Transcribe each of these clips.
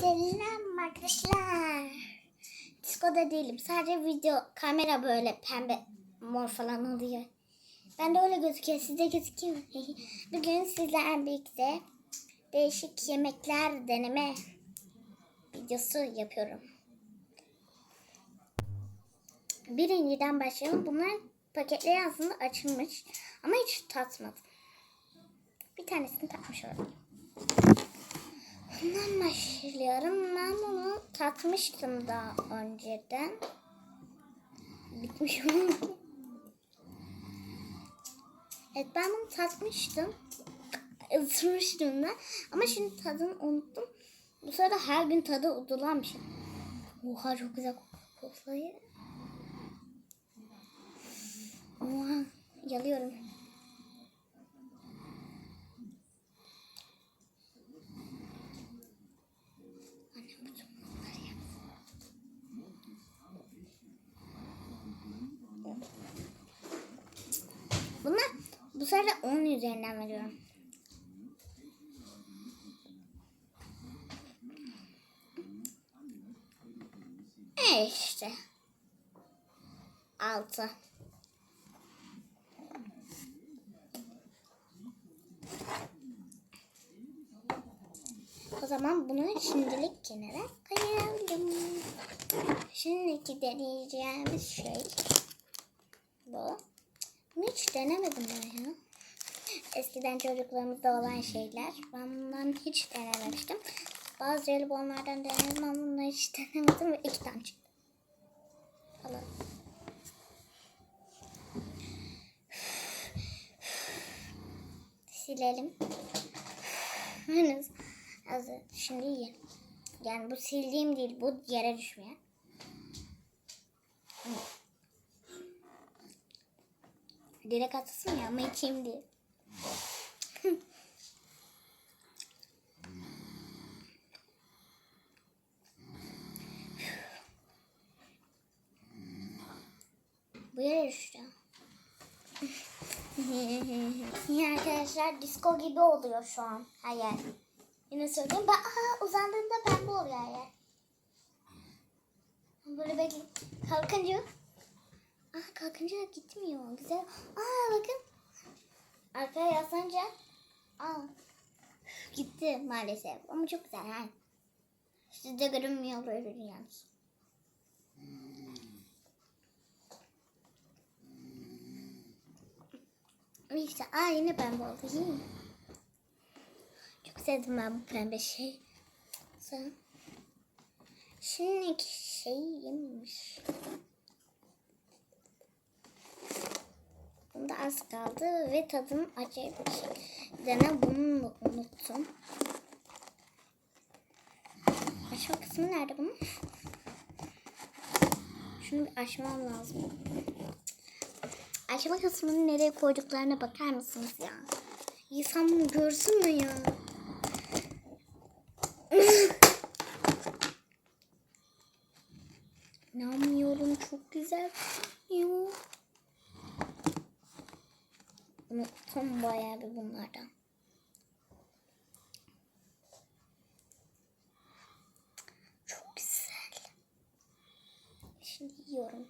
Selam arkadaşlar. Diskoda değilim. Sadece video kamera böyle pembe mor falan oluyor. Ben de öyle gözüküyor. Sizde gözüküyor. Bugün sizlerle birlikte değişik yemekler deneme videosu yapıyorum. Birinciden başlayalım. Bunlar paketleri aslında açılmış ama hiç tatmadım. Bir tanesini tatmış oldum. Bundan başlıyorum. Ben bunu tatmıştım daha önceden. Bitmiş mi? Evet ben bunu tatmıştım. Isırmıştım da. Ama şimdi tadını unuttum. Bu sırada her gün tadı unutulan bir şey. Oha çok güzel kokuyor. Oha yalıyorum. Bu sefer 10 üzerinden veriyorum. E işte. 6. O zaman bunu şimdilik kenara koyalım. Şimdiki deneyeceğimiz şey bu. Hiç denemedim ben ya. Eskiden çocukluğumuzda olan şeyler. Ben bundan hiç denememiştim. Bazı jelibonlardan denedim ama bunları hiç denemedim ve iki tane çıktı. Alalım. Silelim. Henüz. Şimdi yiyelim. Yani bu sildiğim değil. Bu yere düşmüyor. Direkt atasın ya ama içeyim değil. Bu yere düştü. Arkadaşlar disco gibi oluyor şu an her yer. Yine söyleyeyim. Ben, aha, uzandığında pembe oluyor her yer. Böyle bekle. Kalkınca. Ah kalkınca gitmiyor. Güzel. Aa bakın. Arkaya yaslanınca. Aa. Gitti maalesef. Ama çok güzel. Ha. Sizde görünmüyor böyle yalnız. İşte aa yine pembe oldu. Yine. Çok sevdim ben bu pembe şey. Sen. Şimdiki şey yemiş. Bunda az kaldı ve tadım acayip bir şey. Dene bunu unuttum. Açma kısmı nerede bunun? Şunu bir açmam lazım. Açma kısmını nereye koyduklarına bakar mısınız ya? İnsan bunu görsün mü ya? İnanmıyorum çok güzel. Unuttum bayağı bir bunlardan. Çok güzel. Şimdi yiyorum.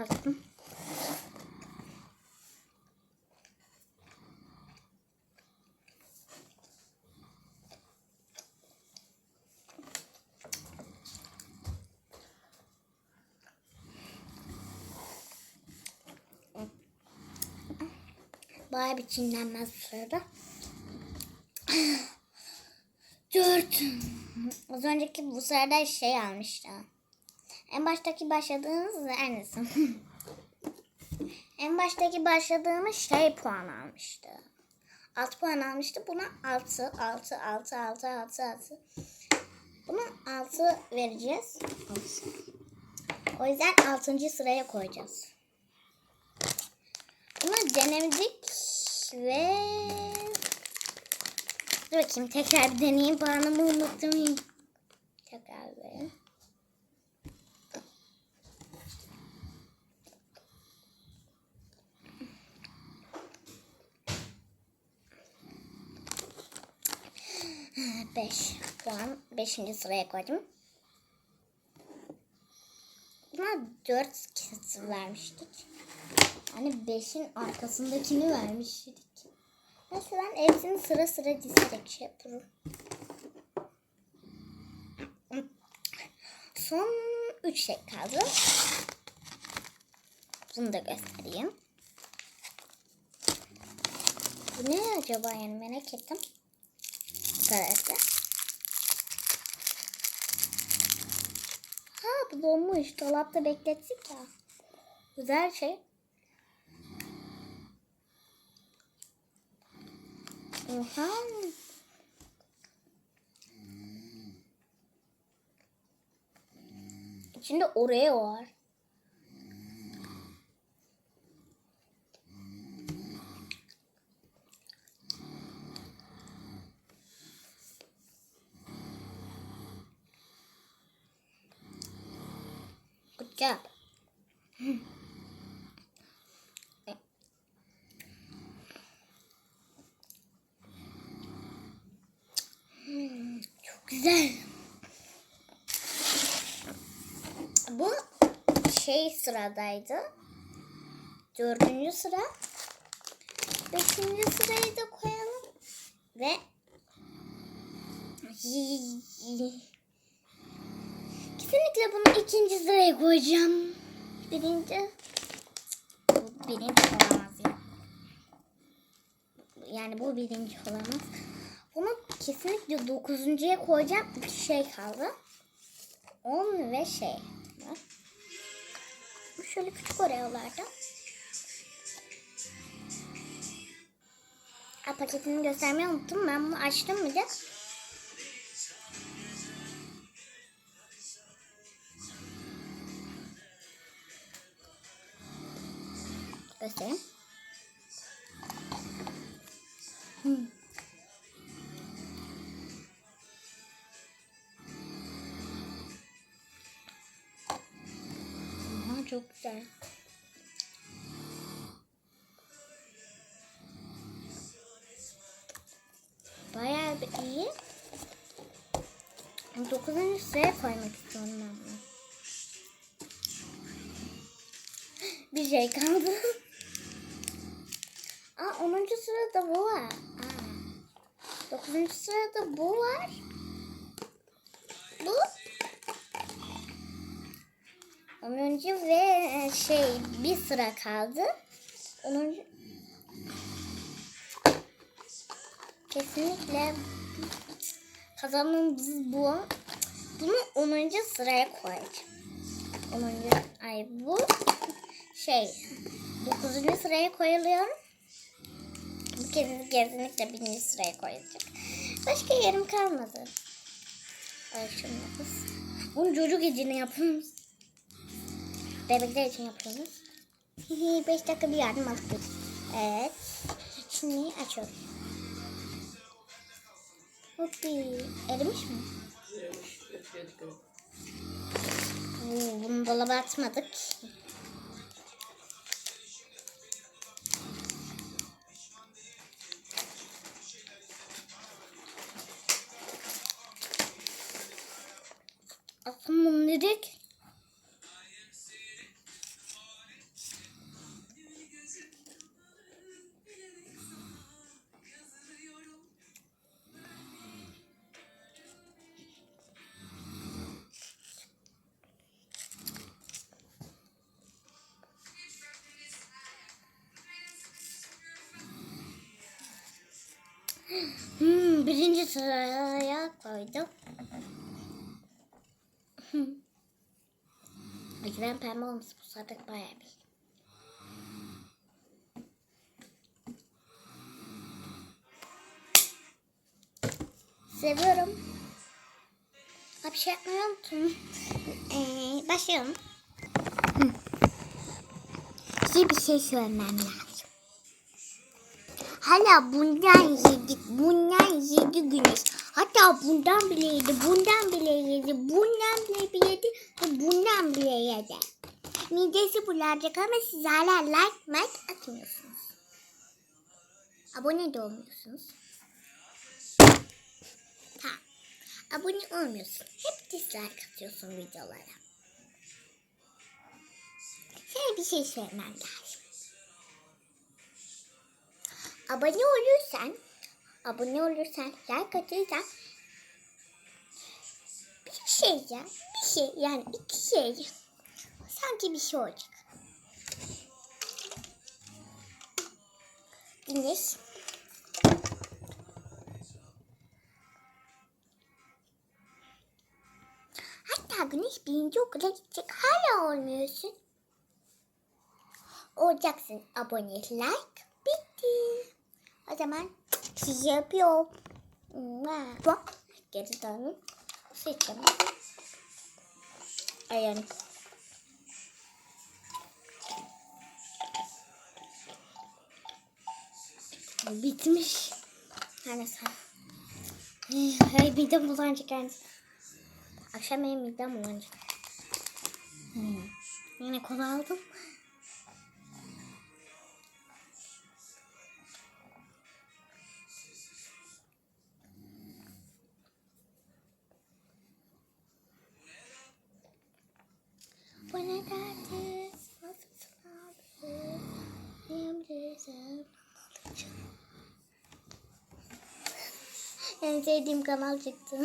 Kapattım. Bayağı bir çiğnenmez bu sırada. Dört. Az önceki bu sırada şey almıştı. En baştaki başladığınız neredesin? en baştaki başladığımız şey puan almıştı. 6 puan almıştı. Buna 6, 6, 6, 6, 6, 6. Buna 6 vereceğiz. O yüzden 6. sıraya koyacağız. Bunu dene denemedik ve Dur bakayım tekrar bir deneyeyim. Puanımı unuttum. 5. sıraya koydum. Buna 4 kez vermiştik. Hani 5'in arkasındakini vermiştik. Neyse ben hepsini sıra sıra dizerek şey yaparım. Son 3 şey kaldı. Bunu da göstereyim. Bu ne acaba yani merak ettim. Arkadaşlar. Bu donmuş. Dolapta beklettik ya. Güzel şey. Oha. İçinde Oreo var. Job. Çok güzel. Bu şey sıradaydı. Dördüncü sıra. Beşinci sırayı da koyalım. Ve kesinlikle bunu ikinci sıraya koyacağım. Birinci bu birinci olamaz ya. Yani bu birinci olamaz. Bunu kesinlikle dokuzuncuya koyacağım. Bir şey kaldı. 10 ve şey var. Şöyle küçük oreolarda. Ha, paketini göstermeyi unuttum. Ben bunu açtım bir de. Göstereyim. Hmm. Aha, çok güzel. Bayağı bir iyi. Dokuzuncu sıraya koymak istiyorum ben bunu. Bir şey kaldı. Aa, onuncu sırada bu var. Aa. Dokuzuncu sırada bu var. Bu 10. ve e, şey bir sıra kaldı. 10. Kesinlikle kazanımız bu. Bunu 10. sıraya koyacağım. 10. ay bu şey 9. sıraya koyuluyor. Bu kez kesinlikle 1. sıraya koyacak. Başka yerim kalmadı. Yapız. Bunu çocuk için yapıyoruz. Bebekler için yapıyoruz. 5 dakika bir yardım aldık biz. Evet. Şimdi açıyorum. Hoppi. Erimiş mi? Oo, bunu dolaba atmadık. Bunu dedik. Hmm, birinci sıraya koydum. Ekran pembe olmuş bu sadık bayağı bir. Seviyorum. Ha, bir şey yapmayı unuttum. Ee, başlayalım. Size bir şey söylemem lazım. Hala bundan yedik. Bundan yedi güneş. Hatta bundan bile yedi. Bundan bile yedi. Bundan bile yedi. Ve bundan bile yedi. Midesi bulanacak ama siz hala like like atmıyorsunuz. Abone de olmuyorsunuz. Ha. Abone olmuyorsun. Hep dislike atıyorsun videolara. Sana bir şey söylemem lazım. Abone olursan, abone olursan, like atırsan bir şey ya, bir şey yani iki şey. Sanki bir şey olacak. Güneş. Hatta güneş birinci okula gidecek. Hala olmuyorsun. Olacaksın. Abone, like, bitti. O zaman sizi yapıyorum. Bak. Geri dönün. Seçelim. Ayağını. Bitmiş. Sen. Ay midem bulanacak yani. Akşam benim midem bulanacak. Hmm. Yine kola aldım. Bu ne derdi? Nasılsın abi? Emre'den En sevdiğim kanal çıktı.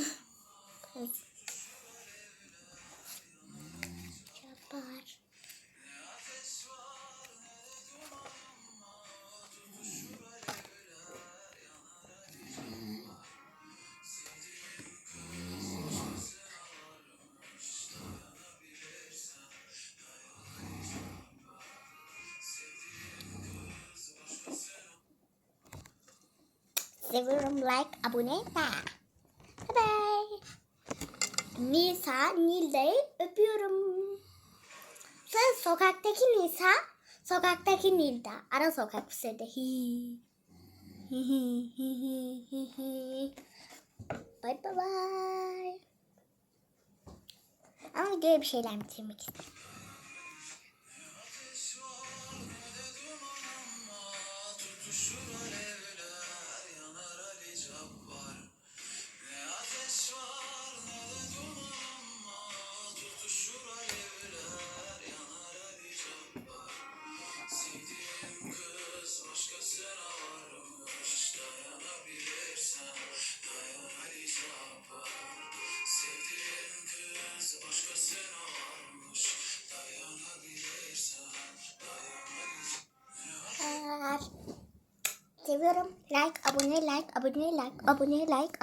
Seviyorum like, abone, bye. Bye bye. Nisa, Nilde'yi öpüyorum. Sen sokaktaki Nisa, sokaktaki Nilda. Ara sokak hi hi hi. Bye bye bye. Ama videoya bir şeyler bitirmek istedim. Like, abone, like, abone, like, abone, like,